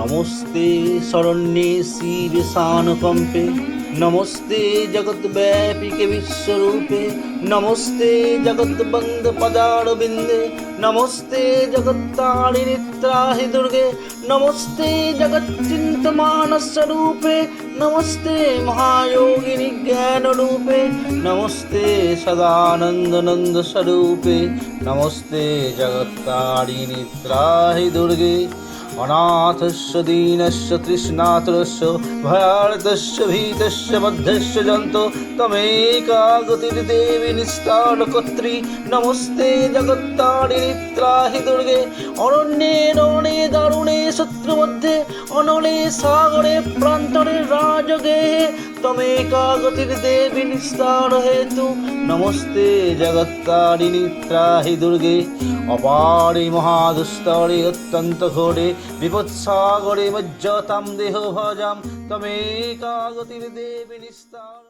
নমস্তে শরণ্যে শিবে সানুকম্পে। নমস্তে জগদ্ব্যাপিকে বিশ্বরূপে নমস্তে জগদ্বন্দ পদারবিন্দে। নমস্তে জগত্তারিণী ত্রাহি দুর্গে। নমস্তে জগচ্চিন্তমানস্বরূপে নমস্তে মহাযোগিনী জ্ঞানরূপে। নমস্তে সদানন্দনন্দ স্বরূপে নমস্তে জগত্তারিণী ত্রাহি দুর্গে। অনাথস্য দীনস্য তৃষ্ণাতুরস্য ভয়ার্তস্য ভীতস্য বদ্ধস্য জন্ত তমেকা গতির্দেবী নিস্তারকর্ত্রী নমস্তে জগত্তারিণী ত্রাহি দুর্গে অরণ্যে রণে দারুণে শত্রুমধ্যে অনলে সাগরে প্রান্তরে রাজগে তমেকা দেবী নিস্তার হেতু নমস্তে জগত্তারিণী ত্রাহি দুর্গে অপারি মহাদুস্তরে অত্যন্ত ঘোরে বিপৎসাগরে মজ্জতাম দেহ ভজাম তমেকা দেবী নিস্তার